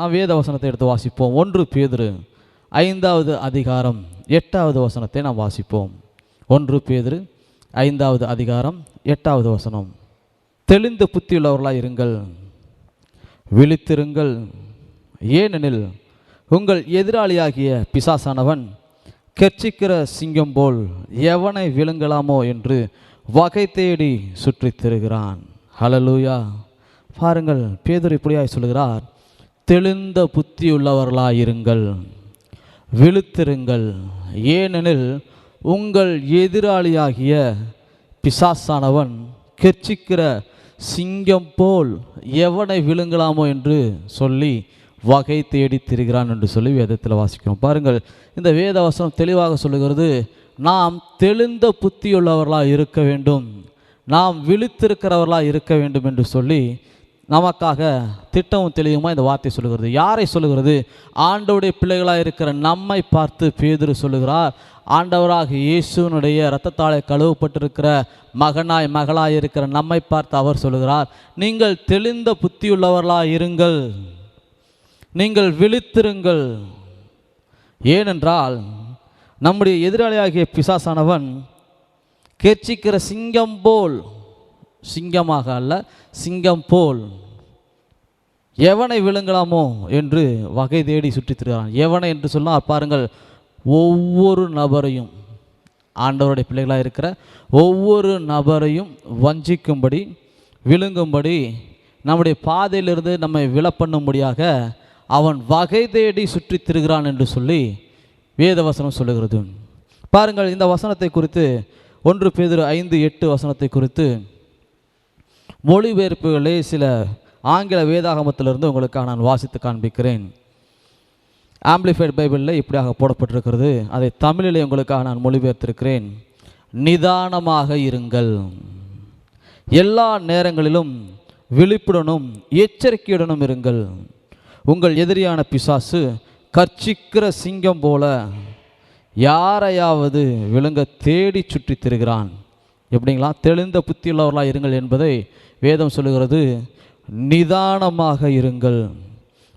நாம் வேத வசனத்தை எடுத்து வாசிப்போம். ஒன்று பேதுரு ஐந்தாவது அதிகாரம் எட்டாவது வசனத்தை நாம் வாசிப்போம். ஒன்று பேதுரு ஐந்தாவது அதிகாரம் எட்டாவது வசனம். தெளிந்த புத்தியுள்ளவர்களாக இருங்கள் விழித்திருங்கள். ஏனெனில் உங்கள் எதிராளியாகிய பிசாசானவன் கெர்ச்சிக்கிற சிங்கம் போல் எவனை விழுங்கலாமோ என்று வகை தேடி சுற்றித் திருகிறான். ஹலலூயா பாருங்கள் பேதுரு இப்படியாய் சொல்கிறார் தெளிந்த புத்தியுள்ளவர்களாயிருங்கள். விழுத்திருங்கள். ஏனெனில் உங்கள் எதிராளியாகிய பிசாசானவன் கெர்ச்சிக்கிற சிங்கம் போல் எவனை விழுங்கலாமோ என்று சொல்லி வகை தேடி திரிகிறான் என்று சொல்லி வேதத்தில் வாசிக்கிறோம். பாருங்கள் இந்த வேத வசனம் தெளிவாக சொல்லுகிறது நாம் தெளிந்த புத்தியுள்ளவர்களாக இருக்க வேண்டும். நாம் விழித்திருக்கிறவர்களாக இருக்க வேண்டும் என்று சொல்லி நமக்காக திட்டமும் தெளிவுமா இந்த வார்த்தை சொல்லுகிறது. யாரை சொல்லுகிறது? ஆண்டவுடைய பிள்ளைகளாக இருக்கிற நம்மை பார்த்து பேதுரு சொல்லுகிறார். ஆண்டவராக இயேசுனுடைய இரத்தத்தாலே கழுவப்பட்டிருக்கிற மகனாய் மகளாய் இருக்கிற நம்மை பார்த்து அவர் சொல்லுகிறார். நீங்கள் தெளிந்த புத்தியுள்ளவர்களாக இருங்கள். நீங்கள் விழித்திருங்கள். ஏனென்றால் நம்முடைய எதிராளியாகிய பிசாசானவன் கேட்சிக்கிற சிங்கம் போல் சிங்கமாக அல்ல சிங்கம் போல். எவனை விழுங்கலாமோ என்று வகை தேடி சுற்றித் திருகிறான். எவனை என்று சொன்னால் பாருங்கள் ஒவ்வொரு நபரையும் ஆண்டவருடைய பிள்ளைகளாக இருக்கிற ஒவ்வொரு நபரையும் வஞ்சிக்கும்படி விழுங்கும்படி நம்முடைய பாதையிலிருந்து நம்மை விழப்பண்ணும்படியாக அவன் வகை தேடி சுற்றித் திருகிறான் என்று சொல்லி வேதவசனம் சொல்லுகிறது. பாருங்கள் இந்த வசனத்தை குறித்து ஒன்று பேதர் ஐந்து எட்டு வசனத்தை குறித்து மொழிபெயர்ப்புகளே சில ஆங்கில வேதாகமத்திலிருந்து உங்களுக்காக நான் வாசித்து காண்பிக்கிறேன். ஆம்பிளிஃபைட் பைபிளில் இப்படியாக போடப்பட்டிருக்கிறது. அதை தமிழிலே உங்களுக்காக நான் மொழிபெயர்த்திருக்கிறேன். நிதானமாக இருங்கள். எல்லா நேரங்களிலும் விழிப்புடனும் எச்சரிக்கையுடனும் இருங்கள். உங்கள் எதிரியான பிசாசு கர்ச்சிக்கிற சிங்கம் போல யாரையாவது விழுங்க தேடி சுற்றித் திரிகிறான். எப்படிங்களா? தெளிந்த புத்தியுள்ளவர்களாக இருங்கள் என்பதை வேதம் சொல்லுகிறது. நிதானமாக இருங்கள்.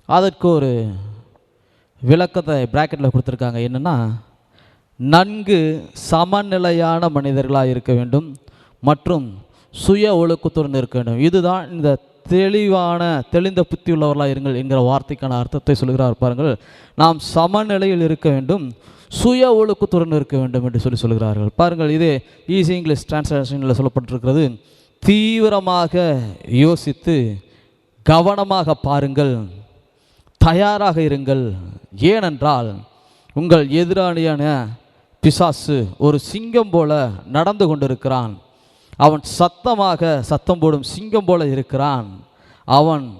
அதற்கு ஒரு விளக்கத்தை பிராக்கெட்டில் கொடுத்துருக்காங்க. என்னென்னா நன்கு சமநிலையான மனிதர்களாக இருக்க வேண்டும் மற்றும் சுய ஒழுக்கத்துடன் இருக்க வேண்டும். இதுதான் இந்த தெளிவான தெளிந்த புத்தி உள்ளவர்களாக இருங்கள் என்கிற வார்த்தைக்கான அர்த்தத்தை சொல்கிறார் பாருங்கள். நாம் சமநிலையில் இருக்க வேண்டும் சுய ஒழுக்கத்துடன் இருக்க வேண்டும் என்று சொல்லி சொல்கிறார்கள். பாருங்கள் இது ஈஸி இங்கிலீஷ் டிரான்ஸ்லேஷனில் சொல்லப்பட்டிருக்கிறது. தீவிரமாக யோசித்து கவனமாக பாருங்கள் தயாராக இருங்கள். ஏனென்றால் உங்கள் எதிராளியான பிசாசு ஒரு சிங்கம் போல நடந்து கொண்டிருக்கிறான். அவன் சத்தமாக சத்தம் போடும் சிங்கம் போல இருக்கிறான். அவன்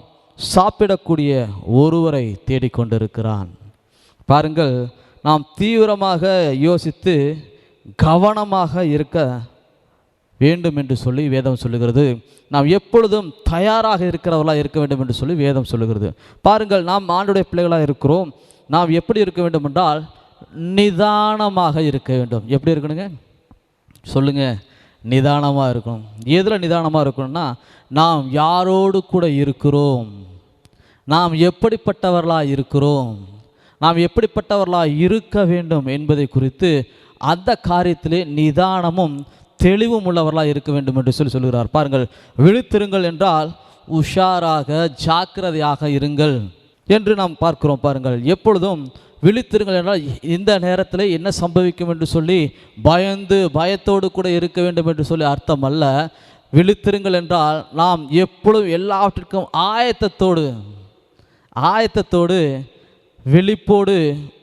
சாப்பிடக்கூடிய ஒருவரை தேடிக்கொண்டிருக்கிறான். பாருங்கள் நாம் தீவிரமாக யோசித்து கவனமாக இருக்க வேண்டும் என்று சொல்லி வேதம் சொல்லுகிறது. நாம் எப்பொழுதும் தயாராக இருக்கிறவர்களாக இருக்க வேண்டும் என்று சொல்லி வேதம் சொல்லுகிறது. பாருங்கள் நாம் ஆண்டுடைய பிள்ளைகளாக இருக்கிறோம். நாம் எப்படி இருக்க வேண்டும் என்றால் நிதானமாக இருக்க வேண்டும். எப்படி இருக்கணுங்க? சொல்லுங்கள் நிதானமாக இருக்கணும். எதில் நிதானமாக இருக்கணும்னா நாம் யாரோடு கூட இருக்கிறோம். நாம் எப்படிப்பட்டவர்களாக இருக்கிறோம். நாம் எப்படிப்பட்டவர்களாக இருக்க வேண்டும் என்பதை குறித்து அந்த காரியத்திலே நிதானமும் தெளிவும் உள்ளவர்களாக இருக்க வேண்டும் என்று சொல்லி சொல்கிறார் பாருங்கள் விழித்திருங்கள் என்றால் உஷாராக ஜாக்கிரதையாக இருங்கள் என்று நாம் பார்க்கிறோம் பாருங்கள். எப்பொழுதும் விழித்திருங்கள் என்றால் இந்த நேரத்தில் என்ன சம்பவிக்கும் என்று சொல்லி பயந்து பயத்தோடு கூட இருக்க வேண்டும் என்று சொல்லி அர்த்தம் அல்ல விழித்திருங்கள் என்றால் நாம் எப்பொழுதும் எல்லாவற்றிற்கும் ஆயத்தத்தோடு ஆயத்தத்தோடு விழிப்போடு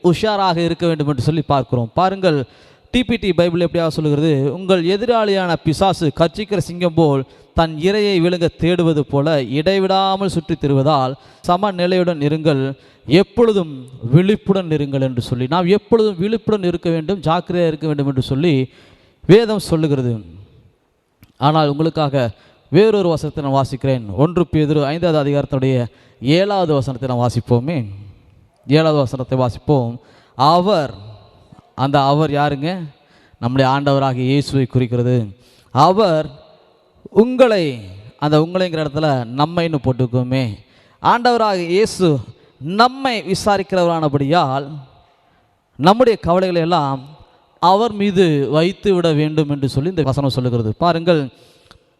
உஷாராக இருக்க வேண்டும் என்று சொல்லி பார்க்கிறோம். பாருங்கள் டிபிடி பைபிள் எப்படியாக சொல்லுகிறது? உங்கள் எதிராளியான பிசாசு கர்ச்சிக்கிற சிங்கம் போல் தன் இரையை விழுங்க தேடுவது போல இடைவிடாமல் சுற்றித் திருவதால் சமநிலையுடன் இருங்கள். எப்பொழுதும் விழிப்புடன் இருங்கள் என்று சொல்லி நாம் எப்பொழுதும் விழிப்புடன் இருக்க வேண்டும் ஜாக்கிரதையாக இருக்க வேண்டும் என்று சொல்லி வேதம் சொல்லுகிறது. ஆனால் உங்களுக்காக வேறொரு வசனத்தை நான் வாசிக்கிறேன். ஒன்று பேதிரு ஐந்தாவது அதிகாரத்துடைய ஏழாவது வசனத்தை நான் வாசிப்போமே. ஏழாவது வசனத்தை வாசிப்போம். அவர் அந்த அவர் யாருங்க? நம்முடைய ஆண்டவராக இயேசுவை குறிக்கிறது. அவர் உங்களை அந்த உங்களைங்கிற இடத்துல நம்மைன்னு போட்டுக்கோமே. ஆண்டவராக இயேசு நம்மை விசாரிக்கிறவரானபடியால் நம்முடைய கவலைகளை எல்லாம் அவர் மீது வைத்து விட வேண்டும் என்று சொல்லி இந்த வசனம் சொல்லுகிறது. பாருங்கள்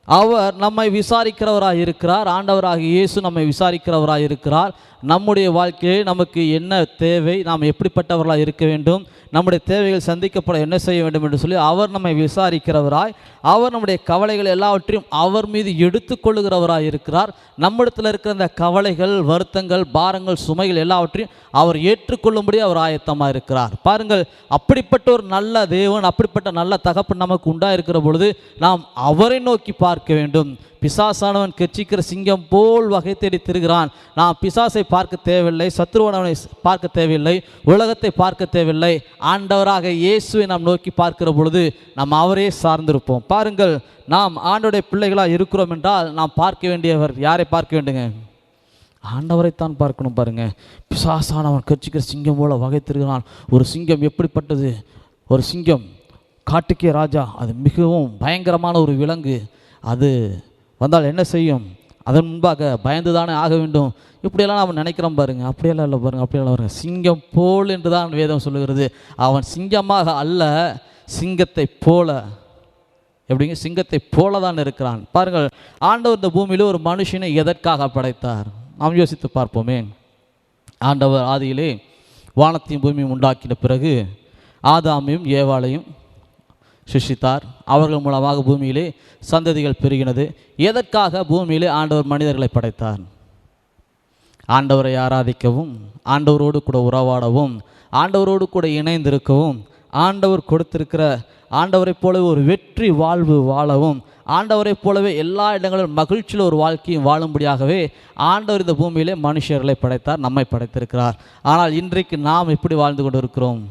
அவர் நம்மை விசாரிக்கிறவராக இருக்கிறார் ஆண்டவராக இயேசு நம்மை விசாரிக்கிறவராக இருக்கிறார் நம்முடைய வாழ்க்கையை நமக்கு என்ன தேவை? நாம் எப்படிப்பட்டவர்களாக இருக்க வேண்டும்? நம்முடைய தேவைகள் சந்திக்கப்பட என்ன செய்ய வேண்டும் என்று சொல்லி அவர் நம்மை விசாரிக்கிறவராய் அவர் நம்முடைய கவலைகள் எல்லாவற்றையும் அவர் மீது எடுத்துக்கொள்ளுகிறவராய் இருக்கிறார். நம்மிடத்தில் இருக்கிற அந்த கவலைகள் வருத்தங்கள் பாரங்கள் சுமைகள் எல்லாவற்றையும் அவர் ஏற்றுக்கொள்ளும்படி அவர் ஆயத்தமாக இருக்கிறார். பாருங்கள் அப்படிப்பட்ட ஒரு நல்ல தேவன் அப்படிப்பட்ட நல்ல தகப்பு நமக்கு உண்டாயிருக்கிற பொழுது நாம் அவரை நோக்கி பார்க்க வேண்டும். பிசாசானவன் கெச்சிக்கிற சிங்கம் போல் வகை தேடி திருகிறான். நாம் பிசாசை பார்க்க தேவையில்லை சத்ருவனவனை பார்க்க தேவையில்லை உலகத்தை பார்க்க தேவையில்லை. ஆண்டவராக இயேசுவை நாம் நோக்கி பார்க்கிற பொழுது நாம் அவரே சார்ந்திருப்போம். பாருங்கள் நாம் ஆண்டோடைய பிள்ளைகளாக இருக்கிறோம் என்றால் நாம் பார்க்க வேண்டியவர் யாரை பார்க்க வேண்டுங்க? ஆண்டவரைத்தான் பார்க்கணும் பாருங்கள் பிசாசானவன் கட்சிக்கிற சிங்கம் போல வகை திருகிறான். ஒரு சிங்கம் எப்படிப்பட்டது? ஒரு சிங்கம் காட்டுக்கே ராஜா அது மிகவும் பயங்கரமான ஒரு விலங்கு. அது வந்தால் என்ன செய்யும்? அதன் முன்பாக பயந்து தானே ஆக வேண்டும்? இப்படியெல்லாம் நாம் நினைக்கிறோம் பாருங்கள் அப்படியெல்லாம் இல்லை பாருங்க அப்படியெல்லாம் பாருங்கள் சிங்கம் போல் என்று தான் வேதம் சொல்லுகிறது. அவன் சிங்கமாக அல்ல சிங்கத்தை போல. எப்படிங்க? சிங்கத்தை போல தான் இருக்கிறான். பாருங்கள் ஆண்டவர் இந்த பூமியில் ஒரு மனுஷனை எதற்காக படைத்தார்? நாம் யோசித்து பார்ப்போமே. ஆண்டவர் ஆதியிலே வானத்தையும் பூமியும் உண்டாக்கின பிறகு ஆதாமையும் ஏவாளையும் சிருஷ்டித்தார். அவர்கள் மூலமாக பூமியிலே சந்ததிகள் பெருகினது. எதற்காக பூமியிலே ஆண்டவர் மனிதர்களை படைத்தார்? ஆண்டவரை ஆராதிக்கவும் ஆண்டவரோடு கூட உறவாடவும் ஆண்டவரோடு கூட இணைந்திருக்கவும் ஆண்டவர் கொடுத்திருக்கிற ஆண்டவரைப் போலவே ஒரு வெற்றி வாழ்வு வாழவும் ஆண்டவரைப் போலவே எல்லா இடங்களிலும் மகிழ்ச்சியில் ஒரு வாழ்க்கையும் வாழும்படியாகவே ஆண்டவர் இந்த பூமியிலே மனுஷர்களை படைத்தார் நம்மை படைத்திருக்கிறார். ஆனால் இன்றைக்கு நாம் எப்படி வாழ்ந்து கொண்டு இருக்கிறோம்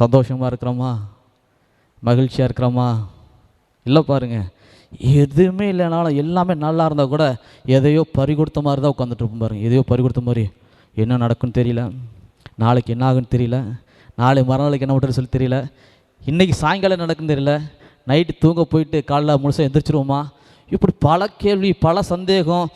சந்தோஷமாக இருக்கிறோமா? மகிழ்ச்சியாக இருக்கிறோமா? இல்லை பாருங்க. எதுவுமே இல்லைனாலும் எல்லாமே நல்லா இருந்தால் கூட எதையோ பறி கொடுத்த மாதிரி தான் உட்காந்துட்டு இருப்போம் எதையோ பறி கொடுத்த மாதிரி. என்ன நடக்குன்னு தெரியல. நாளைக்கு என்ன ஆகுன்னு தெரியல. நாளை மறுநாளைக்கு என்ன விட்டுன்னு சொல்லி தெரியல. இன்றைக்கி சாயங்காலம் நடக்குன்னு தெரியல. நைட்டு தூங்க போயிட்டு காலைல முழுசாக எந்திரிச்சிருவோமா? இப்படி பல கேள்வி பல சந்தேகம்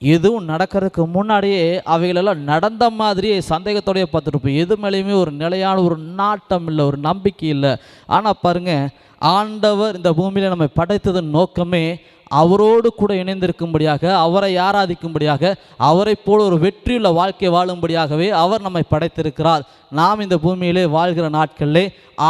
எதுவும் நடக்கிறதுக்கு முன்னாடியே அவைகளெல்லாம் நடந்த மாதிரியே சந்தேகத்தோடையே பார்த்துருப்போம் எது மேலேயுமே ஒரு நிலையான ஒரு நாட்டம் இல்லை ஒரு நம்பிக்கை இல்லை. ஆனால் பாருங்க ஆண்டவர் இந்த பூமியில் நம்ம படைத்ததன் நோக்கமே அவரோடு கூட இணைந்திருக்கும்படியாக அவரை ஆராதிக்கும்படியாக அவரைப் போல ஒரு வெற்றியுள்ள வாழ்க்கை வாழும்படியாகவே அவர் நம்மை படைத்திருக்கிறார். நாம் இந்த பூமியிலே வாழ்கிற நாட்களிலே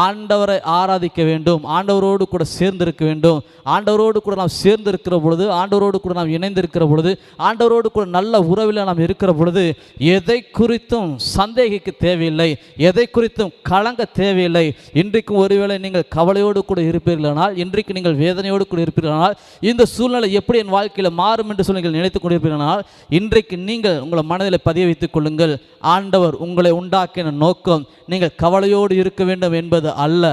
ஆண்டவரை ஆராதிக்க வேண்டும் ஆண்டவரோடு கூட சேர்ந்திருக்க வேண்டும். ஆண்டவரோடு கூட நாம் சேர்ந்திருக்கிற பொழுது ஆண்டவரோடு கூட நாம் இணைந்திருக்கிற பொழுது ஆண்டவரோடு கூட நல்ல உறவில் நாம் இருக்கிற பொழுது எதை குறித்தும் சந்தேகிக்க தேவையில்லை எதை குறித்தும் கலங்க தேவையில்லை. இன்றைக்கும் ஒருவேளை நீங்கள் கவலையோடு கூட இருப்பீர்களானால் இன்றைக்கு நீங்கள் வேதனையோடு கூட இருப்பீர்களானால் இந்த சூழ்நிலை எப்படி என் வாழ்க்கையில் மாறும் என்று சொல்லி நீங்கள் நினைத்துக் கொண்டிருப்பீர்களால் இன்றைக்கு நீங்கள் உங்களை மனதில் பதிய வைத்துக் கொள்ளுங்கள். ஆண்டவர் உங்களை உண்டாக்கின நோக்கம் நீங்கள் கவலையோடு இருக்க வேண்டும் என்பது அல்ல.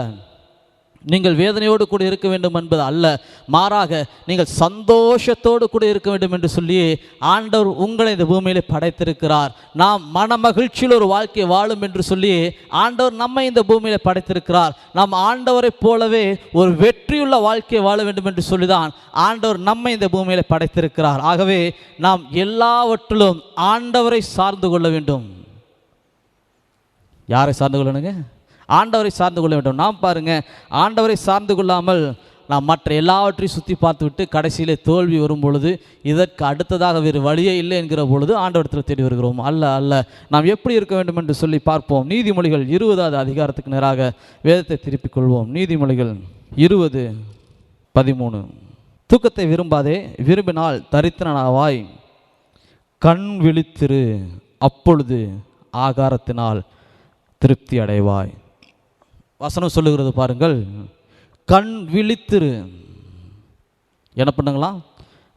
நீங்கள் வேதனையோடு கூட இருக்க வேண்டும் என்பது அல்ல. மாறாக நீங்கள் சந்தோஷத்தோடு கூட இருக்க வேண்டும் என்று சொல்லி ஆண்டவர் உங்களை இந்த பூமியிலே படைத்திருக்கிறார். நாம் மன மகிழ்ச்சியில் ஒரு வாழ்க்கை வாழும் என்று சொல்லி ஆண்டவர் நம்மை இந்த பூமியிலே படைத்திருக்கிறார். நாம் ஆண்டவரைப் போலவே ஒரு வெற்றியுள்ள வாழ்க்கையை வாழ வேண்டும் என்று சொல்லிதான் ஆண்டவர் நம்மை இந்த பூமியிலே படைத்திருக்கிறார். ஆகவே நாம் எல்லாவற்றிலும் ஆண்டவரை சார்ந்து கொள்ள வேண்டும். யாரை சார்ந்து கொள்ளணுங்க? ஆண்டவரை சார்ந்து கொள்ள வேண்டும். நாம் பாருங்கள் ஆண்டவரை சார்ந்து கொள்ளாமல் நாம் மற்ற எல்லாவற்றையும் சுற்றி பார்த்துவிட்டு கடைசியில் கடைசியிலே தோல்வி வரும் பொழுது இதற்கு அடுத்ததாக வேறு வழியே இல்லை என்கிற பொழுது ஆண்டவரத்தில் தேடி வருகிறோம். அல்ல அல்ல. நாம் எப்படி இருக்க வேண்டும் என்று சொல்லி பார்ப்போம். நீதிமொழிகள் இருபதாவது அதிகாரத்துக்கு நேராக வேதத்தை திருப்பிக் கொள்வோம். நீதிமொழிகள் இருபது பதிமூணு. தூக்கத்தை விரும்பாதே விரும்பினால் தரித்திரனாவாய் கண் விழித்திரு அப்பொழுது ஆகாரத்தினால் திருப்தி அடைவாய். வசனம் சொல்லுகிறது பாருங்கள். கண் விழித்திரு. என்ன பண்ணுங்களா?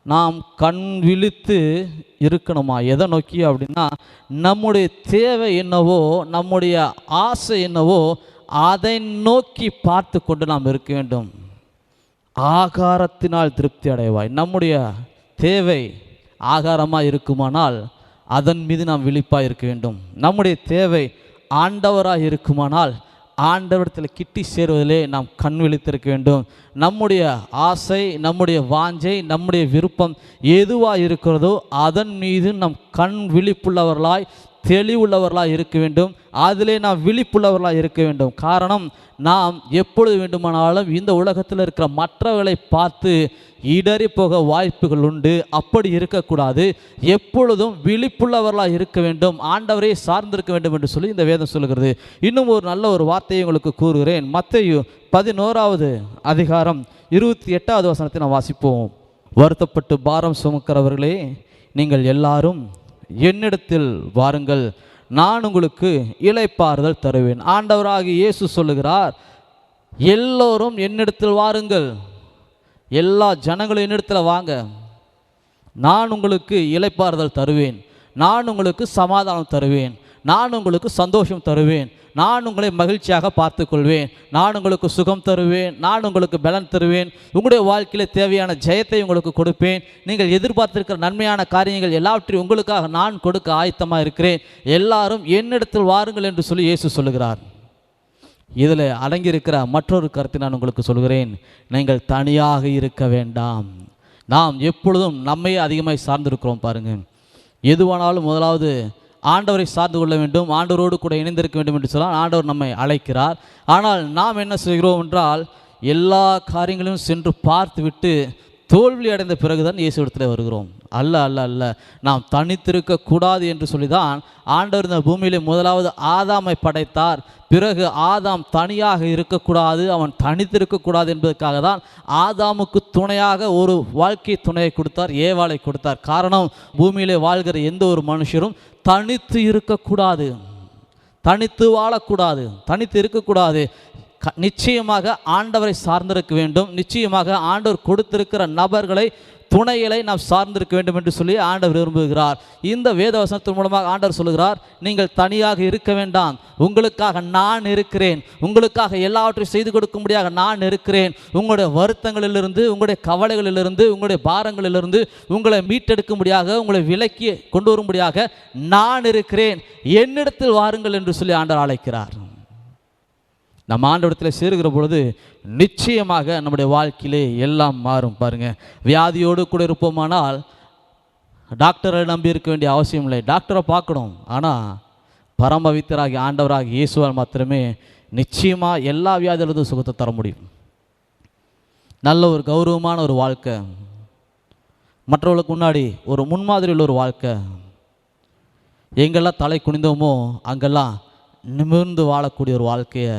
நாம் கண் விழித்து இருக்கணுமா? எதை நோக்கி அப்படின்னா நம்முடைய தேவை என்னவோ நம்முடைய ஆசை என்னவோ அதை நோக்கி பார்த்து கொண்டு நாம் இருக்க வேண்டும். ஆகாரத்தினால் திருப்தி அடைவாய். நம்முடைய தேவை ஆகாரமாக இருக்குமானால் அதன் மீது நாம் விழிப்பாக இருக்க வேண்டும். நம்முடைய தேவை ஆண்டவராக இருக்குமானால் ஆண்டவரத்தில் கிட்டி சேருவதிலே நாம் கண் விழித்திருக்க வேண்டும். நம்முடைய ஆசை நம்முடைய வாஞ்சை நம்முடைய விருப்பம் எதுவாக இருக்கிறதோ அதன் மீது நம் கண் விழிப்புள்ளவர்களாய் தெளிவுள்ளவர்களாக இருக்க வேண்டும். அதிலே நாம் விழிப்புள்ளவர்களாக இருக்க வேண்டும். காரணம் நாம் எப்பொழுது வேண்டுமானாலும் இந்த உலகத்தில் இருக்கிற மற்றவர்களை பார்த்து இடறி போக வாய்ப்புகள் உண்டு. அப்படி இருக்கக்கூடாது. எப்பொழுதும் விழிப்புள்ளவர்களாக இருக்க வேண்டும். ஆண்டவரே சார்ந்திருக்க வேண்டும் என்று சொல்லி இந்த வேதம் சொல்கிறது இன்னும் ஒரு நல்ல ஒரு வார்த்தையை உங்களுக்கு கூறுகிறேன். மத்தையு பதினோராவது அதிகாரம் இருபத்தி எட்டாவது வசனத்தை நான் வாசிப்போம். வருத்தப்பட்டு பாரம் சுமக்கிறவர்களே நீங்கள் எல்லாரும் என்னிடத்தில் வாருங்கள் நான் உங்களுக்கு இளைப்பாறுதல் தருவேன். ஆண்டவராகி இயேசு சொல்லுகிறார் எல்லோரும் என்னிடத்தில் வாருங்கள். எல்லா ஜனங்களும் என்னிடத்தில் வாங்க. நான் உங்களுக்கு இளைப்பாறுதல் தருவேன். நான் உங்களுக்கு சமாதானம் தருவேன். நான் உங்களுக்கு சந்தோஷம் தருவேன். நான் உங்களை மகிழ்ச்சியாக பார்த்துக்கொள்வேன். நான் உங்களுக்கு சுகம் தருவேன். நான் உங்களுக்கு பலன் தருவேன். உங்களுடைய வாழ்க்கையில் தேவையான ஜெயத்தை உங்களுக்கு கொடுப்பேன். நீங்கள் எதிர்பார்த்திருக்கிற நன்மையான காரியங்கள் எல்லாவற்றையும் உங்களுக்காக நான் கொடுக்க ஆயத்தமாக இருக்கிறேன். எல்லாரும் என்னிடத்தில் வாருங்கள் என்று சொல்லி இயேசு சொல்லுகிறார். இதில் அடங்கியிருக்கிற மற்றொரு கருத்தை நான் உங்களுக்கு சொல்கிறேன். நீங்கள் தனியாக இருக்க வேண்டாம். நாம் எப்பொழுதும் நம்மையே அதிகமாக சார்ந்திருக்கிறோம் பாருங்கள் எதுவானாலும் முதலாவது ஆண்டவரை சார்ந்து கொள்ள வேண்டும் ஆண்டவரோடு கூட இணைந்திருக்க வேண்டும் என்று சொன்னால் ஆண்டவர் நம்மை அழைக்கிறார். ஆனால் நாம் என்ன செய்கிறோம் என்றால் எல்லா காரியங்களையும் சென்று பார்த்துவிட்டு தோல்வி அடைந்த பிறகுதான் இயேசு இடத்துல வருகிறோம். அல்ல அல்ல அல்ல. நாம் தனித்திருக்க கூடாது என்று சொல்லிதான் ஆண்டவர் இந்த பூமியிலே முதலாவது ஆதாமை படைத்தார். பிறகு ஆதாம் தனியாக இருக்கக்கூடாது அவன் தனித்திருக்கக்கூடாது என்பதற்காக தான் ஆதாமுக்கு துணையாக ஒரு வாழ்க்கை துணையை கொடுத்தார் ஏவாளை கொடுத்தார். காரணம் பூமியிலே வாழ்கிற எந்த ஒரு மனுஷரும் தனித்து இருக்கக்கூடாது. தனித்து வாழக்கூடாது. தனித்து இருக்கக்கூடாது. நிச்சயமாக ஆண்டவரை சார்ந்திருக்க வேண்டும். நிச்சயமாக ஆண்டவர் கொடுத்திருக்கிற நபர்களை துணைகளை நாம் சார்ந்திருக்க வேண்டும் என்று சொல்லி ஆண்டவர் விரும்புகிறார். இந்த வேதவசனத்தின் மூலமாக ஆண்டவர் சொல்லுகிறார் நீங்கள் தனியாக இருக்க வேண்டாம். உங்களுக்காக நான் இருக்கிறேன். உங்களுக்காக எல்லாவற்றையும் செய்து கொடுக்கும்படியாக நான் இருக்கிறேன். உங்களுடைய வருத்தங்களிலிருந்து உங்களுடைய கவலைகளிலிருந்து உங்களுடைய பாரங்களிலிருந்து உங்களை மீட்டெடுக்கும்படியாக உங்களை விலக்கி கொண்டு வரும்படியாக நான் இருக்கிறேன். என்னிடத்தில் வாருங்கள் என்று சொல்லி ஆண்டவர் அழைக்கிறார். நம்ம ஆண்டவரத்தில் சேருகிற பொழுது நிச்சயமாக நம்முடைய வாழ்க்கையிலே எல்லாம் மாறும் பாருங்கள் வியாதியோடு கூட இருப்போமானால் டாக்டரை நம்பி இருக்க வேண்டிய அவசியம் இல்லை. டாக்டரை பார்க்கணும். ஆனால் பரமவித்தராகி ஆண்டவராகி இயேசுவால் மாத்திரமே நிச்சயமாக எல்லா வியாதியிலிருந்தும் சுகத்தை தர முடியும். நல்ல ஒரு கௌரவமான ஒரு வாழ்க்கை. மற்றவர்களுக்கு முன்னாடி ஒரு முன்மாதிரி உள்ள ஒரு வாழ்க்கை. எங்கெல்லாம் தலை குனிந்தோமோ அங்கெல்லாம் நிமிர்ந்து வாழக்கூடிய ஒரு வாழ்க்கையை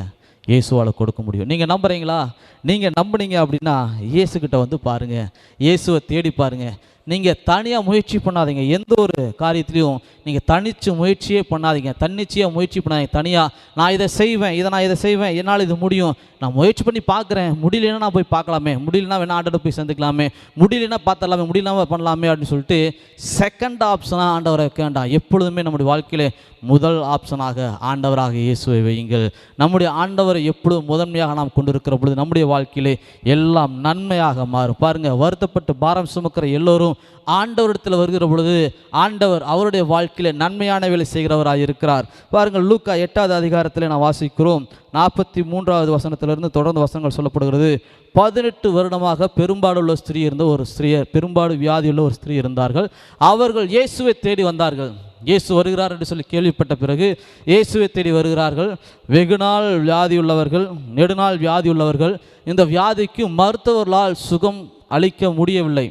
இயேசுவால் கொடுக்க முடியும். நீங்கள் நம்புறீங்களா? நீங்கள் நம்புனீங்க அப்படின்னா இயேசுக்கிட்ட வந்து பாருங்கள் இயேசுவை தேடி பாருங்கள் நீங்கள் தனியாக முயற்சி பண்ணாதீங்க. எந்த ஒரு காரியத்திலையும் நீங்கள் தனிச்சு முயற்சியே பண்ணாதீங்க. தன்னிச்சையாக முயற்சி பண்ணாதீங்க. தனியாக நான் இதை செய்வேன் இதை நான் இதை செய்வேன் என்னால் இது முடியும். நான் முயற்சி பண்ணி பார்க்குறேன். முடியலன்னா நான் போய் பார்க்கலாமே. முடியலனா வேணா ஆண்டோட போய் சந்திக்கலாமே. முடியலன்னா பார்த்துடலாமே. முடியலாம பண்ணலாமே. அப்படின்னு சொல்லிட்டு செகண்ட் ஆப்ஷனாக ஆண்டவரை வைக்க வேண்டாம் எப்பொழுதுமே நம்முடைய வாழ்க்கையில் முதல் ஆப்ஷனாக ஆண்டவராக இயேசுவை வையுங்கள். நம்முடைய ஆண்டவரை எப்பொழுதும் முதன்மையாக நாம் கொண்டிருக்கிற பொழுது நம்முடைய வாழ்க்கையிலே எல்லாம் நன்மையாக மாறும். பாருங்கள் வருத்தப்பட்டு பாரம் சுமக்கிற எல்லோரும் ஆண்டவரிடத்தில் வருகிற பொழுது ஆண்டவர் அவருடைய வாழ்க்கையில நன்மையான வேலை செய்கிறவராக இருக்கிறார். பாருங்கள் லூக்கா எட்டாவது அதிகாரத்தில் நான் வாசிக்கிறோம். நாற்பத்தி மூன்றாவது வசனத்திலிருந்து தொடர்ந்து வசனங்கள் சொல்லப்படுகிறது. பதினெட்டு வருடமாக பெரும்பாடுள்ள ஸ்திரீ இருந்த ஒரு ஸ்திரீயர் பெரும்பாடு வியாதியுள்ள ஒரு ஸ்திரீ இருந்தார்கள். அவர்கள் இயேசுவை தேடி வந்தார்கள். இயேசு வருகிறார் என்று சொல்லி கேள்விப்பட்ட பிறகு இயேசுவை தேடி வருகிறார்கள். வெகுநாள் வியாதியுள்ளவர்கள் நெடுநாள் வியாதி உள்ளவர்கள் இந்த வியாதிக்கு மருத்துவர்களால் சுகம் அளிக்க முடியவில்லை.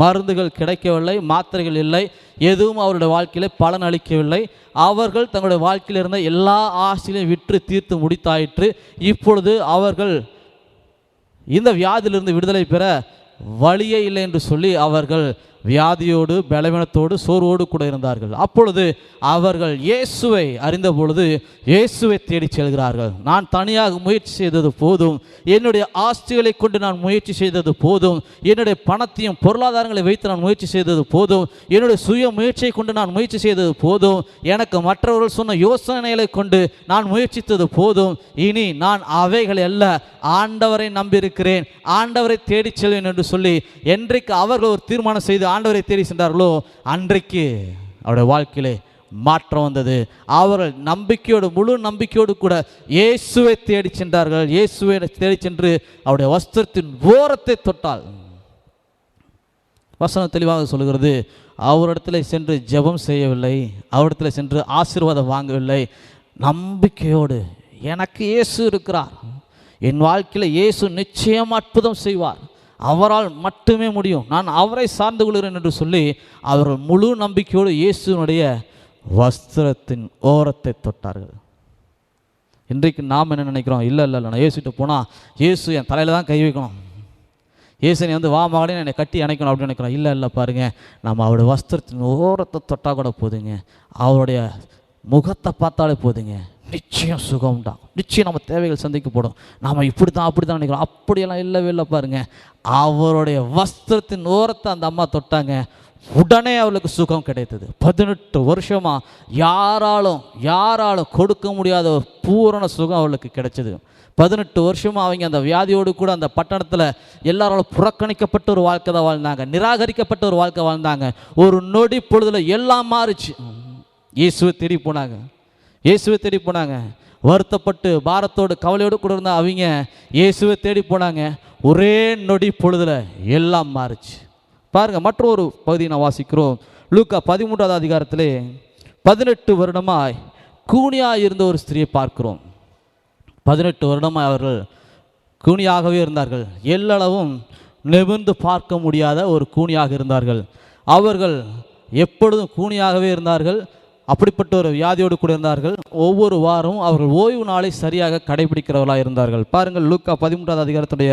மருந்துகள் கிடைக்கவில்லை மாத்திரைகள் இல்லை எதுவும் அவருடைய வாழ்க்கையில் பலன் அளிக்கவில்லை. அவர்கள் தங்களுடைய வாழ்க்கையில் இருந்த எல்லா ஆசைகளையும் விற்று தீர்த்து முடித்தாயிற்று. இப்பொழுது அவர்கள் இந்த வியாதியிலிருந்து விடுதலை பெற வழியே இல்லை என்று சொல்லி அவர்கள் வியாதியோடு பலவீனத்தோடு சோர்வோடு கூட இருந்தார்கள். அப்பொழுது அவர்கள் இயேசுவை அறிந்த பொழுது இயேசுவை தேடி செல்கிறார்கள். நான் தனியாக முயற்சி செய்தது போதும். என்னுடைய ஆஸ்திகளை கொண்டு நான் முயற்சி செய்தது போதும். என்னுடைய பணத்தையும் பொருளாதாரங்களை வைத்து நான் முயற்சி செய்தது போதும். என்னுடைய சுய முயற்சியை கொண்டு நான் முயற்சி செய்தது போதும். எனக்கு மற்றவர்கள் சொன்ன யோசனைகளை கொண்டு நான் முயற்சித்தது போதும். இனி நான் அவைகளை அல்ல ஆண்டவரை நம்பியிருக்கிறேன். ஆண்டவரை தேடிச் செல்வேன் என்று சொல்லி என்றைக்கு அவர்கள் ஒரு தீர்மானம் செய்து ஆண்டவரை தேடி சென்றார்களோ அன்றைக்கு அவருடைய வாழ்க்கையிலே மாற்றம் வந்தது. அவர்கள் நம்பிக்கையோடு முழு நம்பிக்கையோடு கூட இயேசுவை தேடி சென்றார்கள். இயேசுவை தேடி சென்று அவருடைய வஸ்திரத்தின் ஓரத்தை தொட்டால். வசனம் தெளிவாக சொல்கிறது அவரிடத்துல சென்று ஜெபம் செய்யவில்லை அவரிடத்துல சென்று ஆசீர்வாதம் வாங்கவில்லை. நம்பிக்கையோடு எனக்கு இயேசு இருக்கிறார். என் வாழ்க்கையில் இயேசு நிச்சயம் அற்புதம் செய்வார். அவரால் மட்டுமே முடியும். நான் அவரை சார்ந்து கொள்கிறேன் என்று சொல்லி அவர்கள் முழு நம்பிக்கையோடு இயேசுனுடைய வஸ்திரத்தின் ஓரத்தை தொட்டார்கள். இன்றைக்கு நாம் என்ன நினைக்கிறோம்? இல்லை இல்லை இல்லை நான் இயேசுகிட்ட போனால் இயேசு என் தலையில் தான் கை வைக்கணும். இயேசு நீ வந்து வா மகனே என்னை கட்டி அணைக்கணும் அப்படின்னு நினைக்கிறோம். இல்லை இல்லை பாருங்கள் நம்ம அவருடைய வஸ்திரத்தின் ஓரத்தை தொட்டால் கூட போதுங்க. அவருடைய முகத்தை பார்த்தாலே போதுங்க. நிச்சயம் சுகம் தான். நிச்சயம் நம்ம தேவைகள் சந்திக்கப்படும். நாம் இப்படி தான் அப்படி தான் நினைக்கிறோம். அப்படியெல்லாம் இல்லவே இல்லை பாருங்க. அவருடைய வஸ்திரத்தின் ஓரத்தை அந்த அம்மா தொட்டாங்க. உடனே அவளுக்கு சுகம் கிடைத்தது. பதினெட்டு வருஷமாக யாராலும் யாராலும் கொடுக்க முடியாத ஒரு பூரண சுகம் அவளுக்கு கிடைச்சது. பதினெட்டு வருஷமாக அவங்க அந்த வியாதியோடு கூட அந்த பட்டணத்தில் எல்லாராலும் புறக்கணிக்கப்பட்ட ஒரு வாழ்க்கை தான் வாழ்ந்தாங்க. நிராகரிக்கப்பட்ட ஒரு வாழ்க்கை வாழ்ந்தாங்க. ஒரு நொடி பொழுதில் எல்லாம் மாறுச்சு. இயேசுவை தேடி போனாங்க. இயேசுவை தேடி போனாங்க. வருத்தப்பட்டு பாரத்தோடு கவலையோடு கூட இருந்த அவங்க இயேசுவை தேடி போனாங்க. ஒரே நொடி பொழுதுல எல்லாம் மாறுச்சு. பாருங்க மற்றொரு பகுதியை நான் வாசிக்கிறோம். லூக்கா பதிமூன்றாவது அதிகாரத்திலே பதினெட்டு வருடமாய் கூனியாக இருந்த ஒரு ஸ்திரியை பார்க்கிறோம். பதினெட்டு வருடமாய் அவர்கள் கூனியாகவே இருந்தார்கள். எல்லளவும் நிமிர்ந்து பார்க்க முடியாத ஒரு கூனியாக இருந்தார்கள். அவர்கள் எப்பொழுதும் கூனியாகவே இருந்தார்கள். அப்படிப்பட்ட ஒரு வியாதியோடு கூட இருந்தார்கள் ஒவ்வொரு வாரமும் அவர்கள் ஓய்வு நாளை சரியாக கடைபிடிக்கிறவர்களாக இருந்தார்கள். பாருங்கள் லூக்கா பதிமூன்றாவது அதிகாரத்துடைய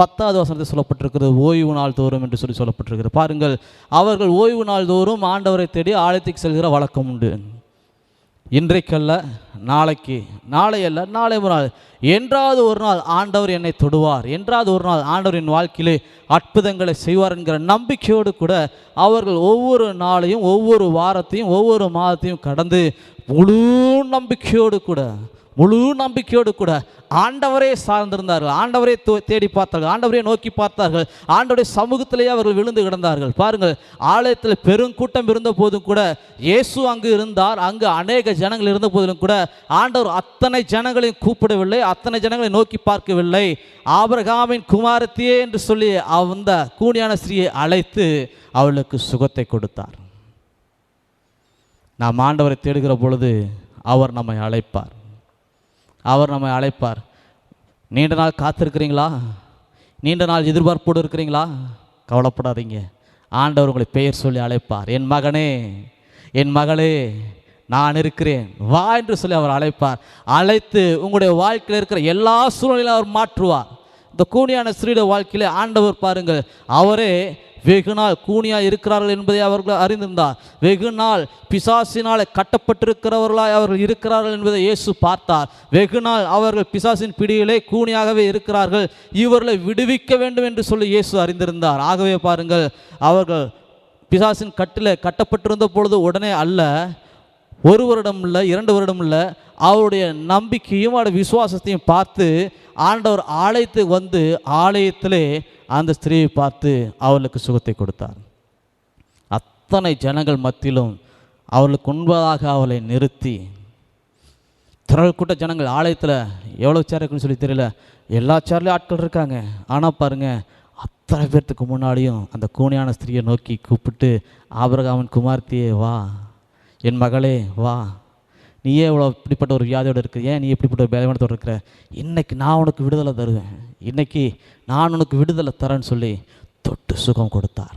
பத்தாவது வசனத்தில் சொல்லப்பட்டிருக்கிறது ஓய்வு நாள் தோறும் என்று சொல்லி சொல்லப்பட்டிருக்கிறது. பாருங்கள் அவர்கள் ஓய்வு நாள் தோறும் ஆண்டவரை தேடி ஆலயத்துக்கு செல்கிற வழக்கம் உண்டு. இன்றைக்கல்ல நாளைக்கு நாளையல்ல நாளை ஒரு நாள் என்றாவது ஒரு நாள் ஆண்டவர் என்னை தொடுவார். என்றாவது ஒரு நாள் ஆண்டவர் என் வாழ்க்கையிலே அற்புதங்களை செய்வார் என்கிற நம்பிக்கையோடு கூட அவர்கள் ஒவ்வொரு நாளையும் ஒவ்வொரு வாரத்தையும் ஒவ்வொரு மாதத்தையும் கடந்து முழு நம்பிக்கையோடு கூட முழு நம்பிக்கையோடு கூட ஆண்டவரே சார்ந்திருந்தார்கள். ஆண்டவரே தேடி பார்த்தார்கள். ஆண்டவரே நோக்கி பார்த்தார்கள். ஆண்டவருடைய சமூகத்திலேயே அவர்கள் விழுந்து கிடந்தார்கள். பாருங்கள் ஆலயத்தில் பெருங்கூட்டம் இருந்த போதும் கூட இயேசு அங்கு இருந்தார். அங்கு அநேக ஜனங்கள் இருந்த போதிலும் கூட ஆண்டவர் அத்தனை ஜனங்களையும் கூப்பிடவில்லை அத்தனை ஜனங்களை நோக்கி பார்க்கவில்லை. ஆபரகாமின் குமாரத்தியே என்று சொல்லி அந்த கூனியான ஸ்ரீயை அழைத்து அவளுக்கு சுகத்தை கொடுத்தார். நாம் ஆண்டவரை தேடுகிற பொழுது அவர் நம்மை அழைப்பார். அவர் நம்மை அழைப்பார். நீண்ட நாள் காத்திருக்கிறீங்களா? நீண்ட நாள் எதிர்பார்ப்போடு இருக்கிறீங்களா? கவலைப்படாதீங்க. ஆண்டவர் உங்களை பெயர் சொல்லி அழைப்பார். என் மகனே என் மகளே நான் இருக்கிறேன். வா என்று சொல்லி அவர் அழைப்பார். அழைத்து உங்களுடைய வாழ்க்கையில் இருக்கிற எல்லா சூழ்நிலையும் அவர் மாற்றுவார். இந்த கூனியான ஸ்ரீட வாழ்க்கையிலே ஆண்டவர் பாருங்கள் அவரே வெகு நாள் கூனியாக இருக்கிறார்கள் என்பதை அவர்கள் அறிந்திருந்தார். வெகு நாள் பிசாசினால் கட்டப்பட்டிருக்கிறவர்களாய் அவர்கள் இருக்கிறார்கள் என்பதை இயேசு பார்த்தார். வெகு நாள் அவர்கள் பிசாசின் பிடியிலே கூனியாகவே இருக்கிறார்கள். இவர்களை விடுவிக்க வேண்டும் என்று சொல்லி இயேசு அறிந்திருந்தார். ஆகவே பாருங்கள் அவர்கள் பிசாசின் கட்டில் கட்டப்பட்டிருந்த பொழுது உடனே அல்ல ஒரு வருடம் இல்லை இரண்டு வருடம் இல்லை அவருடைய நம்பிக்கையும் அவருடைய விசுவாசத்தையும் பார்த்து ஆண்டவர் ஆலயத்துக்கு வந்து ஆலயத்திலே அந்த ஸ்திரீயை பார்த்து அவளுக்கு சுகத்தை கொடுத்தார். அத்தனை ஜனங்கள் மத்தியிலும் அவளுக்கு உண்பதாக அவளை நிறுத்தி திரள் கூட்ட ஜனங்கள் ஆலயத்தில் எவ்வளோ சேர் இருக்குன்னு சொல்லி தெரியல எல்லா சேர்லேயும் ஆட்கள் இருக்காங்க. ஆனால் பாருங்கள் அத்தனை பேர்த்துக்கு முன்னாடியும் அந்த கூனியான ஸ்திரியை நோக்கி கூப்பிட்டு ஆபரகாமன் குமார்த்தியே வா. என் மகளே வா. நீயே இவ்வளோ இப்படிப்பட்ட ஒரு வியாதியோடு இருக்கிற ஏன் நீ இப்படிப்பட்ட ஒரு பலவீனத்தோடு இருக்கிற? இன்றைக்கி நான் உனக்கு விடுதலை தருவேன். இன்றைக்கி நான் உனக்கு விடுதலை தரேன்னு சொல்லி தொட்டு சுகம் கொடுத்தார்.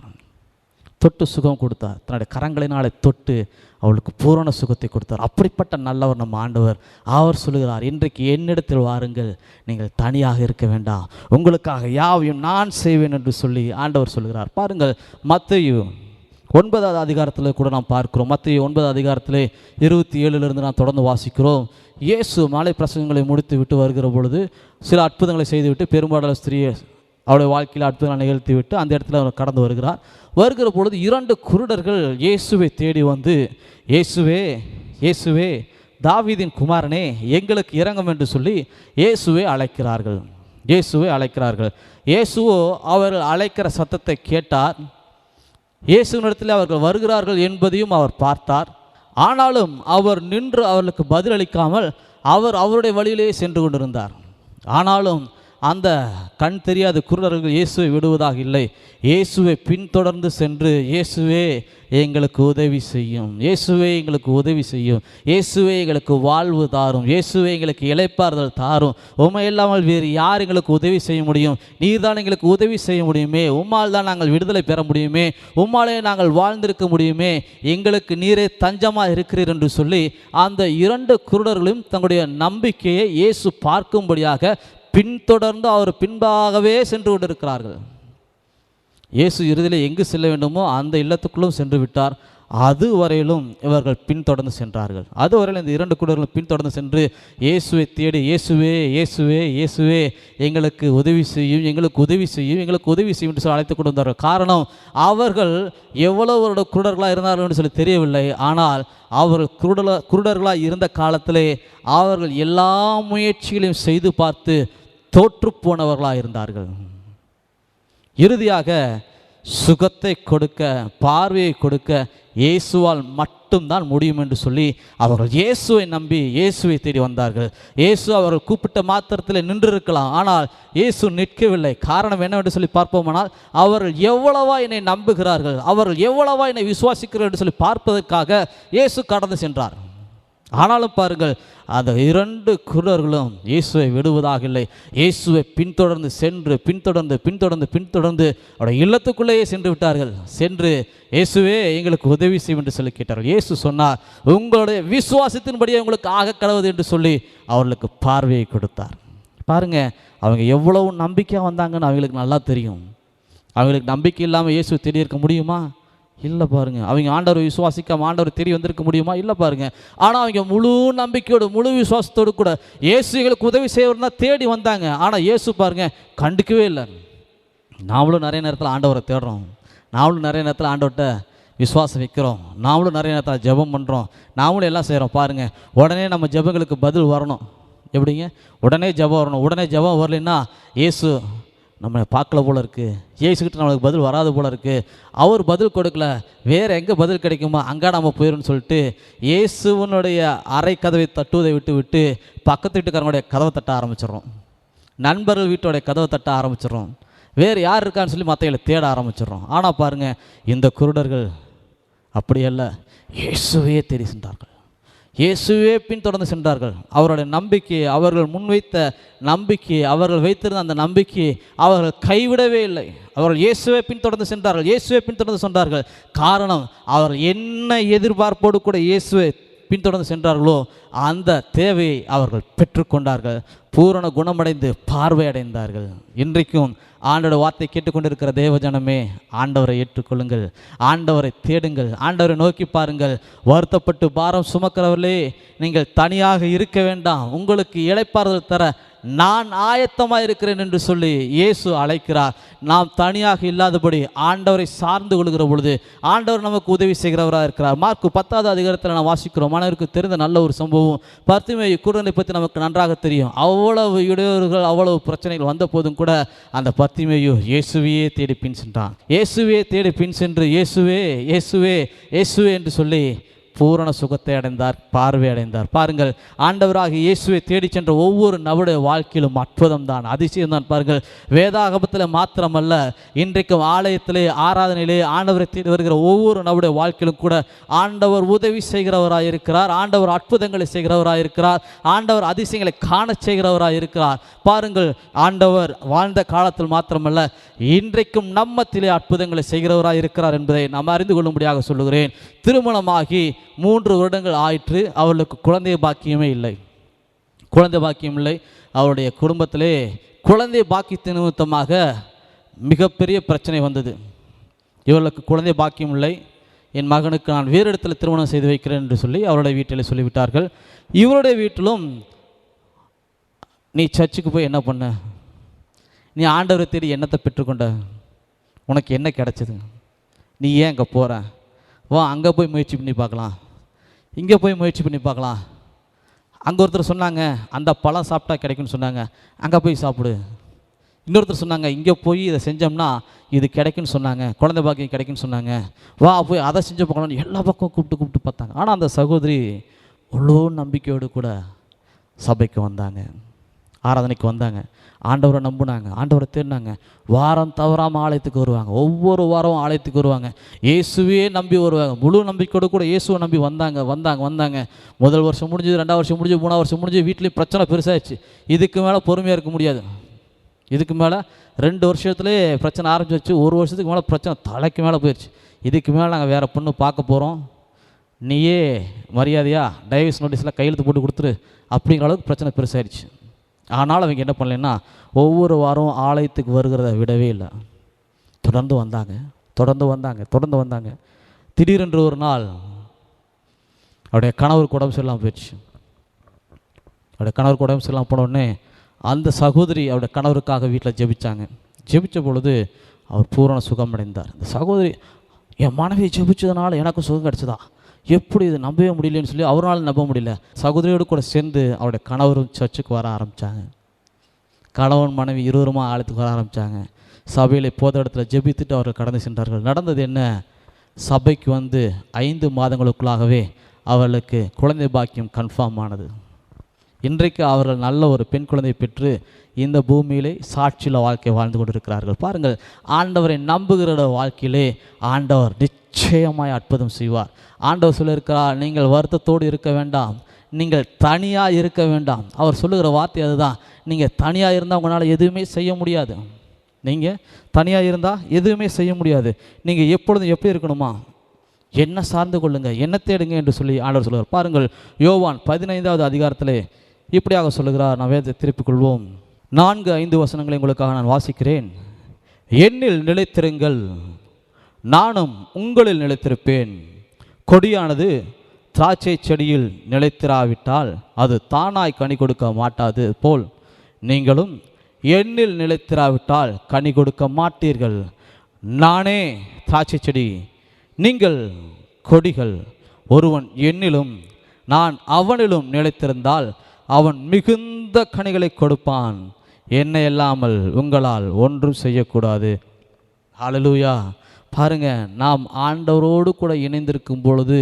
தொட்டு சுகம் கொடுத்தார். தன்னுடைய கரங்களினாலே தொட்டு அவளுக்கு பூரண சுகத்தை கொடுத்தார். அப்படிப்பட்ட நல்லவர் நம்ம ஆண்டவர். அவர் சொல்லுகிறார் இன்றைக்கு என்னிடத்தில் வாருங்கள். நீங்கள் தனியாக இருக்க வேண்டாம். உங்களுக்காக யாவையும் நான் செய்வேன் என்று சொல்லி ஆண்டவர் சொல்கிறார் பாருங்கள் மத்தையும் ஒன்பதாவது அதிகாரத்தில் கூட நாம் பார்க்கிறோம். மத்திய ஒன்பதாவது அதிகாரத்திலே இருபத்தி ஏழுலேருந்து நாம் தொடர்ந்து வாசிக்கிறோம். இயேசு மாலை பிரசங்கங்களை முடித்து விட்டு வருகிற பொழுது சில அற்புதங்களை செய்துவிட்டு பெரும்பாலான ஸ்திரீயை அவருடைய வாழ்க்கையில் அற்புதங்களை நிகழ்த்தி விட்டு அந்த இடத்துல அவர் கடந்து வருகிறார். வருகிற பொழுது இரண்டு குருடர்கள் இயேசுவை தேடி வந்து இயேசுவே இயேசுவே தாவீதின் குமாரனே எங்களுக்கு இறங்கும் என்று சொல்லி இயேசுவை அழைக்கிறார்கள். இயேசுவை அழைக்கிறார்கள். இயேசுவோ அவர்கள் அழைக்கிற சத்தத்தை கேட்டார். இயேசுவினிடத்தில் அவர்கள் வருகிறார்கள் என்பதையும் அவர் பார்த்தார். ஆனாலும் அவர் நின்று அவர்களுக்கு பதிலளிக்காமல் அவர் அவருடைய வழியிலேயே சென்று கொண்டிருந்தார். ஆனாலும் அந்த கண் தெரியாத குருடர்கள் இயேசுவை விடுவதாக இல்லை. இயேசுவை பின்தொடர்ந்து சென்று இயேசுவே எங்களுக்கு உதவி செய்யும். இயேசுவே எங்களுக்கு உதவி செய்யும். இயேசுவே எங்களுக்கு வாழ்வு தாரும். இயேசுவே எங்களுக்கு இழைப்பார்தல் தாரும். உண்மை இல்லாமல் வேறு யார் எங்களுக்கு உதவி செய்ய முடியும்? நீர் தான் எங்களுக்கு உதவி செய்ய முடியுமே. உம்மால் தான் நாங்கள் விடுதலை பெற முடியுமே. உம்மாலே நாங்கள் வாழ்ந்திருக்க முடியுமே. எங்களுக்கு நீரே தஞ்சமாக இருக்கிறீர் என்று சொல்லி அந்த இரண்டு குருடர்களும் தங்களுடைய நம்பிக்கையை இயேசு பார்க்கும்படியாக பின்தொடர்ந்து அவர் பின்பாகவே சென்று கொண்டிருக்கிறார்கள். இயேசு இறுதியில் எங்கு செல்ல வேண்டுமோ அந்த இல்லத்துக்குள்ளும் சென்று விட்டார். அதுவரையிலும் இவர்கள் பின்தொடர்ந்து சென்றார்கள். அதுவரையிலும் இந்த இரண்டு குடர்களும் பின்தொடர்ந்து சென்று இயேசுவை தேடி இயேசுவே இயேசுவே இயேசுவே எங்களுக்கு உதவி செய்யும் எங்களுக்கு உதவி செய்யும் எங்களுக்கு உதவி செய்யும் என்று சொல்லி அழைத்து கொண்டு வந்தார்கள். காரணம் அவர்கள் எவ்வளவு குருடர்களாக இருந்தார்கள் என்று சொல்லி தெரியவில்லை. ஆனால் அவர்கள் குருடல குருடர்களாக இருந்த காலத்திலே அவர்கள் எல்லா முயற்சிகளையும் செய்து பார்த்து தோற்றுப்போனவர்களாக இருந்தார்கள். இறுதியாக சுகத்தை கொடுக்க பார்வையை கொடுக்க இயேசுவால் மட்டும்தான் முடியும் என்று சொல்லி அவர்கள் இயேசுவை நம்பி இயேசுவை தேடி வந்தார்கள். இயேசு அவர்கள் கூப்பிட்ட மாத்திரத்தில் நின்றிருக்கலாம். ஆனால் இயேசு நிற்கவில்லை. காரணம் என்னவென்று சொல்லி பார்ப்போமானால் அவர்கள் எவ்வளவா என்னை நம்புகிறார்கள் அவர்கள் எவ்வளவா என்னை விசுவாசிக்கிறார்கள் என்று சொல்லி பார்ப்பதற்காக இயேசு கடந்து சென்றார். ஆனாலும் பாருங்கள் அந்த இரண்டு குருடர்களும் இயேசுவை விடுவதாக இல்லை. இயேசுவை பின்தொடர்ந்து சென்று பின்தொடர்ந்து பின்தொடர்ந்து பின்தொடர்ந்து அவருடைய இல்லத்துக்குள்ளேயே சென்று விட்டார்கள். சென்று இயேசுவே எங்களுக்கு உதவி செய்யும் என்று சொல்லி கேட்டார்கள். இயேசு சொன்னார் உங்களுடைய விசுவாசத்தின்படியே உங்களுக்கு ஆக கடவுது என்று சொல்லி அவர்களுக்கு பார்வையை கொடுத்தார். பாருங்க அவங்க எவ்வளவு நம்பிக்கையாக வந்தாங்கன்னு அவங்களுக்கு நல்லா தெரியும். அவங்களுக்கு நம்பிக்கை இல்லாமல் இயேசு தேடி இருக்க முடியுமா? இல்லை பாருங்க. அவங்க ஆண்டவர் விசுவாசிக்காம ஆண்டவர் தேடி வந்திருக்க முடியுமா? இல்லை பாருங்கள் ஆனால் அவங்க முழு நம்பிக்கையோடு முழு விசுவாசத்தோடு கூட இயேசுகளுக்கு உதவி செய்யறதுனா தேடி வந்தாங்க. ஆனால் இயேசு பாருங்கள் கண்டுக்கவே இல்லை. நாமளும் நிறைய நேரத்தில் ஆண்டவரை தேடுறோம். நாமளும் நிறைய நேரத்தில் ஆண்டவர்கிட்ட விசுவாசம் வைக்கிறோம். நாமளும் நிறைய நேரத்தில் ஜெபம் பண்ணுறோம் நாமளும் எல்லாம் செய்கிறோம் பாருங்கள் உடனே நம்ம ஜெபங்களுக்கு பதில் வரணும். எப்படிங்க? உடனே ஜெபம் வரணும். உடனே ஜெபம் வரலைன்னா இயேசு நம்மளை பார்க்கல போல இருக்குது இயேசுக்கிட்ட நம்மளுக்கு பதில் வராது போல இருக்குது அவர் பதில் கொடுக்கல. வேறு எங்கே பதில் கிடைக்குமோ அங்கே நம்ம போயிடும்னு சொல்லிட்டு இயேசுவனுடைய அறை கதவை தட்டுவதை விட்டு விட்டு பக்கத்து வீட்டுக்காரங்களுடைய கதவை தட்ட ஆரம்பிச்சிடுறோம். நண்பர்கள் வீட்டோடைய கதவை தட்ட ஆரம்பிச்சிடுறோம். வேறு யார் இருக்கான்னு சொல்லி மற்றவங்களை தேட ஆரம்பிச்சிடுறோம். ஆனால் பாருங்கள் இந்த குருடர்கள் அப்படி அல்ல. இயேசுவையே தெரிசின்றார்கள் இயேசுவே பின்தொடர்ந்து சென்றார்கள். அவருடைய நம்பிக்கையை அவர்கள் முன்வைத்த நம்பிக்கையை அவர்கள் வைத்திருந்த அந்த நம்பிக்கையை அவர்கள் கைவிடவே இல்லை. அவர்கள் இயேசுவே பின்தொடர்ந்து சென்றார்கள். இயேசுவே பின்தொடர்ந்து சென்றார்கள் காரணம் அவர் என்ன எதிர்பார்ப்போடு கூட இயேசுவை பின்தொடர்ந்து சென்றார்களோ அந்த தேவையை அவர்கள் பெற்றுக்கொண்டார்கள். பூரண குணமடைந்து பார்வையடைந்தார்கள். இன்றைக்கும் ஆண்டோட வார்த்தை கேட்டுக்கொண்டிருக்கிற தேவஜனமே ஆண்டவரை ஏற்றுக்கொள்ளுங்கள். ஆண்டவரை தேடுங்கள். ஆண்டவரை நோக்கி பாருங்கள். வருத்தப்பட்டு பாரம் சுமக்கிறவர்களே நீங்கள் தனியாக இருக்க வேண்டாம். உங்களுக்கு இளைப்பாறுதல் தர நான் ஆயத்தமாக இருக்கிறேன் என்று சொல்லி இயேசு அழைக்கிறார். நாம் தனியாக இல்லாதபடி ஆண்டவரை சார்ந்து கொள்கிற பொழுது ஆண்டவர் நமக்கு உதவி செய்கிறவராக இருக்கிறார். மார்க்கு பத்தாவது அதிகாரத்தில் நான் வாசிக்கிறோம். மனதிற்கு தெரிந்த நல்ல ஒரு சம்பவம். பத்துமை குருடனை பற்றி நமக்கு நன்றாக தெரியும். அவ்வளவு இடையூறுகள் அவ்வளவு பிரச்சனைகள் வந்த போதும் கூட அந்த பத்திமையோ இயேசுவையே தேடி பின் சென்றான். இயேசுவே தேடி பின் சென்று இயேசுவே இயேசுவே இயேசுவே என்று சொல்லி பூரண சுகத்தை அடைந்தார் பார்வை அடைந்தார். பாருங்கள் ஆண்டவராக இயேசுவை தேடிச் சென்ற ஒவ்வொரு நபருடைய வாழ்க்கையிலும் அற்புதம் தான் அதிசயம் தான் பாருங்கள் வேதாகபத்தில் மாத்திரமல்ல இன்றைக்கும் ஆலயத்திலே ஆராதனையிலே ஆண்டவரை தேடி வருகிற ஒவ்வொரு நபருடைய வாழ்க்கையிலும் கூட ஆண்டவர் உதவி செய்கிறவராக இருக்கிறார் ஆண்டவர் அற்புதங்களை செய்கிறவராக இருக்கிறார் ஆண்டவர் அதிசயங்களை காணச் செய்கிறவராக இருக்கிறார் பாருங்கள் ஆண்டவர் வாழ்ந்த காலத்தில் மாத்திரமல்ல இன்றைக்கும் நம்மத்திலே அற்புதங்களை செய்கிறவராக இருக்கிறார் என்பதை நாம் அறிந்து கொள்ளும்படியாக சொல்லுகிறேன். திருமணமாகி மூன்று வருடங்கள் ஆயிற்று அவர்களுக்கு குழந்தை பாக்கியமே இல்லை. குழந்தை பாக்கியம் இல்லை. அவருடைய குடும்பத்திலே குழந்தை பாக்கியத்தின் நிமித்தமாக மிகப்பெரிய பிரச்சனை வந்தது. இவர்களுக்கு குழந்தை பாக்கியம் இல்லை. என் மகனுக்கு நான் வேறு இடத்துல திருமணம் செய்து வைக்கிறேன் என்று சொல்லி அவருடைய வீட்டில் சொல்லிவிட்டார்கள். இவருடைய வீட்டிலும் நீ சர்ச்சுக்கு போய் என்ன பண்ண? நீ ஆண்டவரை தேடி என்னத்தை பெற்றுக்கொண்ட? உனக்கு என்ன கிடச்சிது? நீ ஏன் அங்கே போகிற வா அங்கே போய் முயற்சி பண்ணி பார்க்கலாம். இங்கே போய் முயற்சி பண்ணி பார்க்கலாம். அங்கே ஒருத்தர் சொன்னாங்க அந்த பழம் சாப்பிட்டா கிடைக்கும்னு சொன்னாங்க. அங்கே போய் சாப்பிடு. இன்னொருத்தர் சொன்னாங்க இங்கே போய் இதை செஞ்சோம்னா இது கிடைக்குன்னு சொன்னாங்க. குழந்தை பாக்கியம் கிடைக்குன்னு சொன்னாங்க. வா போய் அதை செஞ்சு பார்க்கணும்னு எல்லா பக்கம் கூப்பிட்டு கூப்பிட்டு பார்த்தாங்க. ஆனால் அந்த சகோதரி அவ்வளோ நம்பிக்கையோடு கூட சபைக்கு வந்தாங்க. ஆராதனைக்கு வந்தாங்க. ஆண்டவரை நம்புனாங்க ஆண்டவரை தேடினாங்க. வாரம் தவறாமல் ஆலயத்துக்கு வருவாங்க. ஒவ்வொரு வாரமும் ஆலயத்துக்கு வருவாங்க. இயேசுவே நம்பி வருவாங்க. முழு நம்பிக்கையோடு கூட இயேசுவை நம்பி வந்தாங்க வந்தாங்க வந்தாங்க. முதல் வருஷம் முடிஞ்சது ரெண்டாவது வருஷம் முடிஞ்சு மூணாவது வருஷம் முடிஞ்சு வீட்லேயும் பிரச்சனை பெருசாகிடுச்சு இதுக்கு மேலே பொறுமையாக இருக்க முடியாது. இதுக்கு மேலே ரெண்டு வருஷத்துலேயே பிரச்சனை ஆரம்பிச்சிருச்சு. ஒரு வருஷத்துக்கு மேலே பிரச்சனை தலைக்கு மேலே போயிடுச்சு இதுக்கு மேலே நாங்கள் வேறு பொண்ணு பார்க்க போகிறோம் நீயே மரியாதையா டைவர்ஸ் நோட்டீஸில் கையெழுத்து போட்டு கொடுத்துரு. அப்படிங்கிற அளவுக்கு பிரச்சனை பெருசாயிடுச்சு. ஆனால் அவங்க என்ன பண்ணலைன்னா ஒவ்வொரு வாரம் ஆலயத்துக்கு வருகிறத விடவே இல்லை. தொடர்ந்து வந்தாங்க தொடர்ந்து வந்தாங்க தொடர்ந்து வந்தாங்க. திடீரென்று ஒரு நாள் அவருடைய கணவருக்கு உடம்பு சரியில்லாமல் போயிடுச்சு. அவருடைய கணவருக்கு உடம்பு சரியில்லாமல் போனோடனே அந்த சகோதரி அவருடைய கணவருக்காக வீட்டில் ஜெபிச்சாங்க. ஜெபிச்ச பொழுது அவர் பூரண சுகம் அடைந்தார் இந்த சகோதரி என் மனைவி ஜெபிச்சதுனால எனக்கும் சுகம் கிடச்சதா? எப்படி இது நம்பவே முடியலன்னு சொல்லி அவரால் நம்ப முடியல. சகோதரியோடு கூட சேர்ந்து அவருடைய கணவரும் சர்ச்சுக்கு வர ஆரம்பித்தாங்க கணவன் மனைவி இருவருமா ஆழத்துக்கு வர ஆரம்பித்தாங்க சபையில் போத இடத்துல ஜெபித்துட்டு அவர்கள் கடந்து சென்றார்கள். நடந்தது என்ன? சபைக்கு வந்து ஐந்து மாதங்களுக்குள்ளாகவே அவர்களுக்கு குழந்தை பாக்கியம் கன்ஃபார்ம் ஆனது. இன்றைக்கு அவர்கள் நல்ல ஒரு பெண் குழந்தை பெற்று இந்த பூமியிலே சாட்சியில் வாழ்க்கை வாழ்ந்து கொண்டிருக்கிறார்கள். பாருங்கள் ஆண்டவரை நம்புகிற வாழ்க்கையிலே ஆண்டவர் நிச்சயமாய் அற்புதம் செய்வார். ஆண்டவர் சொல்லியிருக்கிறார் நீங்கள் வருத்தத்தோடு இருக்க வேண்டாம். நீங்கள் தனியாக இருக்க வேண்டாம். அவர் சொல்லுகிற வார்த்தை அதுதான். நீங்கள் தனியாக இருந்தால் உங்களால் எதுவுமே செய்ய முடியாது. நீங்கள் தனியாக இருந்தால் எதுவுமே செய்ய முடியாது. நீங்கள் எப்பொழுதும் எப்படி இருக்கணுமா? என்ன சார்ந்து கொள்ளுங்கள் என்ன தேடுங்க என்று சொல்லி ஆண்டவர் சொல்லுவார் பாருங்கள் யோவான் பதினைந்தாவது அதிகாரத்திலே இப்படியாக சொல்லுகிறார். நான் வேதத்தை திருப்பிக் கொள்வோம். நான்கு ஐந்து வசனங்களை உங்களுக்காக நான் வாசிக்கிறேன். என்னில் நிலைத்திருங்கள் நானும் உங்களில் நிலைத்திருப்பேன். கொடியானது திராட்சை செடியில் நிலைத்திராவிட்டால் அது தானாய் கனி கொடுக்க மாட்டாது போல் நீங்களும் என்னில் நிலைத்திராவிட்டால் கனி கொடுக்க மாட்டீர்கள். நானே திராட்சை செடி நீங்கள் கொடிகள். ஒருவன் என்னிலும் நான் அவனிலும் நிலைத்திருந்தால் அவன் மிகுந்த கனிகளை கொடுப்பான். என்னை இல்லாமல் உங்களால் ஒன்றும் செய்யக்கூடாது. ஹalleluya. பாருங்க நாம் ஆண்டவரோடு கூட இணைந்திருக்கும் பொழுது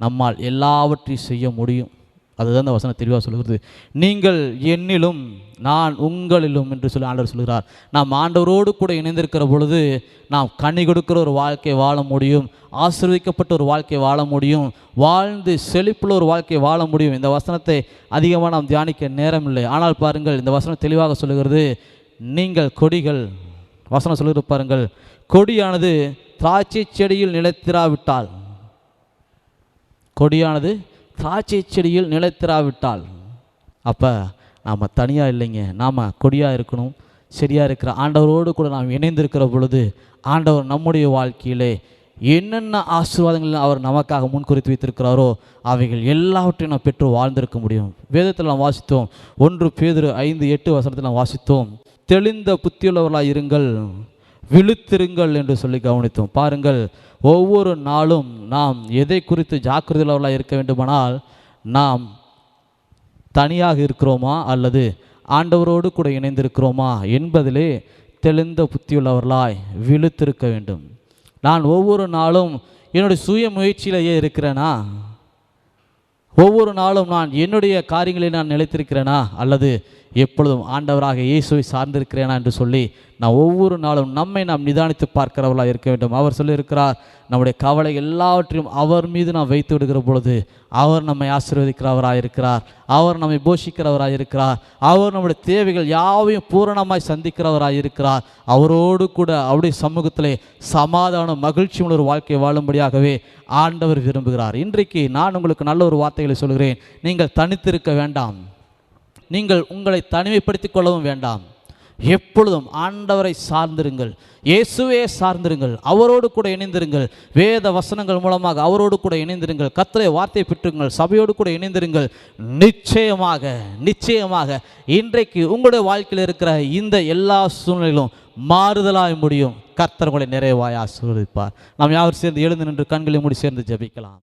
நம்மால் எல்லாவற்றையும் செய்ய முடியும். அதுதான் இந்த வசனம் தெளிவாக சொல்கிறது நீங்கள் என்னிலும் நான் உங்களிலும் என்று சொல்லி ஆண்டவர் சொல்கிறார் நாம் ஆண்டவரோடு கூட இணைந்திருக்கிற பொழுது நாம் கனி கொடுக்கிற ஒரு வாழ்க்கை வாழ முடியும் ஆசிர்வதிக்கப்பட்ட ஒரு வாழ்க்கை வாழ முடியும் வாழ்ந்து செழிப்புள்ள ஒரு வாழ்க்கை வாழ முடியும். இந்த வசனத்தை அதிகமாக நாம் தியானிக்க நேரம் இல்லை ஆனால் பாருங்கள் இந்த வசனம் தெளிவாக சொல்லுகிறது நீங்கள் கொடிகள் வசனம் சொல்லுகிறது பாருங்கள் கொடியானது திராட்சை செடியில் நிலைத்திராவிட்டால். கொடியானது திராட்சை செடியில் நிலைத்திராவிட்டால். அப்போ நாம் தனியாக இல்லைங்க நாம் கொடியாக இருக்கணும் சரியாக இருக்கிற ஆண்டவரோடு கூட நாம் இணைந்திருக்கிற பொழுது ஆண்டவர் நம்முடைய வாழ்க்கையிலே என்னென்ன ஆசீர்வாதங்கள் அவர் நமக்காக முன்குறித்து வைத்திருக்கிறாரோ அவைகள் எல்லாவற்றையும் நாம் பெற்று வாழ்ந்திருக்க முடியும். வேதத்தில் நாம் வாசித்தோம் ஒன்று பேதிரு ஐந்து எட்டு வசனத்தில் நாம் வாசித்தோம் தெளிந்த புத்தியுள்ளவர்களாக இருங்கள் விழுத்திருங்கள் என்று சொல்லி கவனித்தோம். பாருங்கள் ஒவ்வொரு நாளும் நாம் எதை குறித்து ஜாக்கிரதையுள்ளவர்களாக இருக்க வேண்டுமானால் நாம் தனியாக இருக்கிறோமா அல்லது ஆண்டவரோடு கூட இணைந்திருக்கிறோமா என்பதிலே தெளிந்த புத்தியுள்ளவர்களாய் விழுத்திருக்க வேண்டும். நான் ஒவ்வொரு நாளும் என்னுடைய சுய முயற்சியிலேயே இருக்கிறேனா? ஒவ்வொரு நாளும் நான் என்னுடைய காரியங்களில் நான் நிலைத்திருக்கிறேனா? அல்லது எப்பொழுதும் ஆண்டவராக இயேசுவை சார்ந்திருக்கிறேனா என்று சொல்லி நான் ஒவ்வொரு நாளும் நம்மை நாம் நிதானித்து பார்க்கிறவர்களாக இருக்க வேண்டும். அவர் சொல்லியிருக்கிறார் நம்முடைய கவலை எல்லாவற்றையும் அவர் மீது நாம் வைத்து விடுகிற பொழுது அவர் நம்மை ஆசீர்வதிக்கிறவராக இருக்கிறார் அவர் நம்மை போஷிக்கிறவராக இருக்கிறார் அவர் நம்முடைய தேவைகள் யாவையும் பூரணமாய் சந்திக்கிறவராக இருக்கிறார். அவரோடு கூட அவருடைய சமூகத்திலே சமாதான மகிழ்ச்சி உள்ள ஒரு வாழ்க்கை வாழும்படியாகவே ஆண்டவர் விரும்புகிறார். இன்றைக்கு நான் உங்களுக்கு நல்ல ஒரு வார்த்தைகளை சொல்கிறேன். நீங்கள் தனித்திருக்க வேண்டாம். நீங்கள் உங்களை தனிமைப்படுத்திக் கொள்ளவும் வேண்டாம். எப்பொழுதும் ஆண்டவரை சார்ந்திருங்கள். இயேசுவே சார்ந்திருங்கள். அவரோடு கூட இணைந்திருங்கள். வேத வசனங்கள் மூலமாக அவரோடு கூட இணைந்திருங்கள். கத்தரை வார்த்தை பெற்றுங்கள். சபையோடு கூட இணைந்திருங்கள். நிச்சயமாக நிச்சயமாக இன்றைக்கு உங்களுடைய வாழ்க்கையில் இருக்கிற இந்த எல்லா சூழ்நிலையிலும் மாறுதலாய் முடியும். கர்த்தர் உங்களை நிறைவாய் ஆசீர்வதிப்பார். நாம் யாவர் சேர்ந்து எழுந்து நின்று கண்களை மூடி சேர்ந்து ஜெபிக்கலாம்.